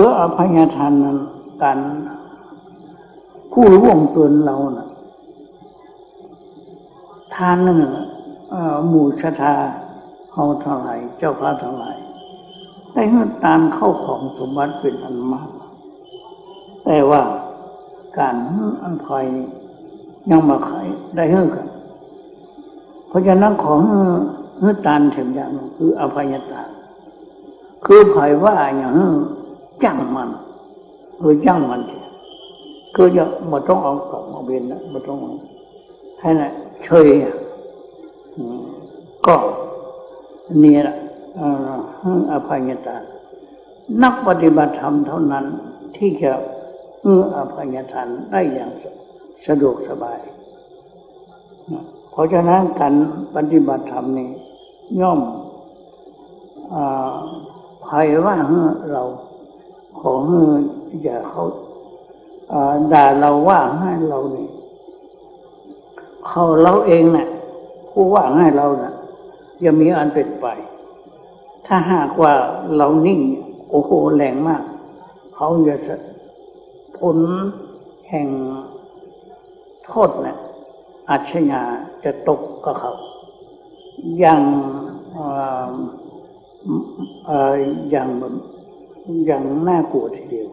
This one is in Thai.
คืออภัยทานนั้นการผู้ร่วงเกินเรานะ่ะทานนั่นน่ะเอ่อหมู่ชะทาเฮาทั้งหลายเจ้าพระทั้งหลายได้เงินตานเข้าของสมบัติเป็นอันมาก แต่ว่าการอันภัยนี่ยังมาขายได้เงินกัน เพราะฉะนั้นของเฮือตานถึงอย่างคืออภัยตานคือภัยว่าอย่างนั้น จ้างมันคือจ้างมันเถอะคืออย่าไม่ต้องเอากลับมาเวียนนะม่ต้องเอาให้นะเฉยอ่อืมก็นี่แหละอภัยตา นักปฏิบัติธรรมเท่านั้นที่จะเอื้ออภัยทานได้อย่างสะดวกสบาย เพราะฉะนั้นการปฏิบัติธรรมนี่ย่อมอภัยว่าเรา ขอให้อย่าเขาด่าเราว่าให้เราเนี่ยเขาเราเองนะ่ะผู้ว่าให้เรานะ่ะยังมีอันเป็นไป ถ้าหากว่าเรานิ่ง โอ้โหแรงมาก เขาจะสผลแห่งโทษนะอาชญาจะตกกับเขา อย่างออเอ่ออย่าง แบบอย่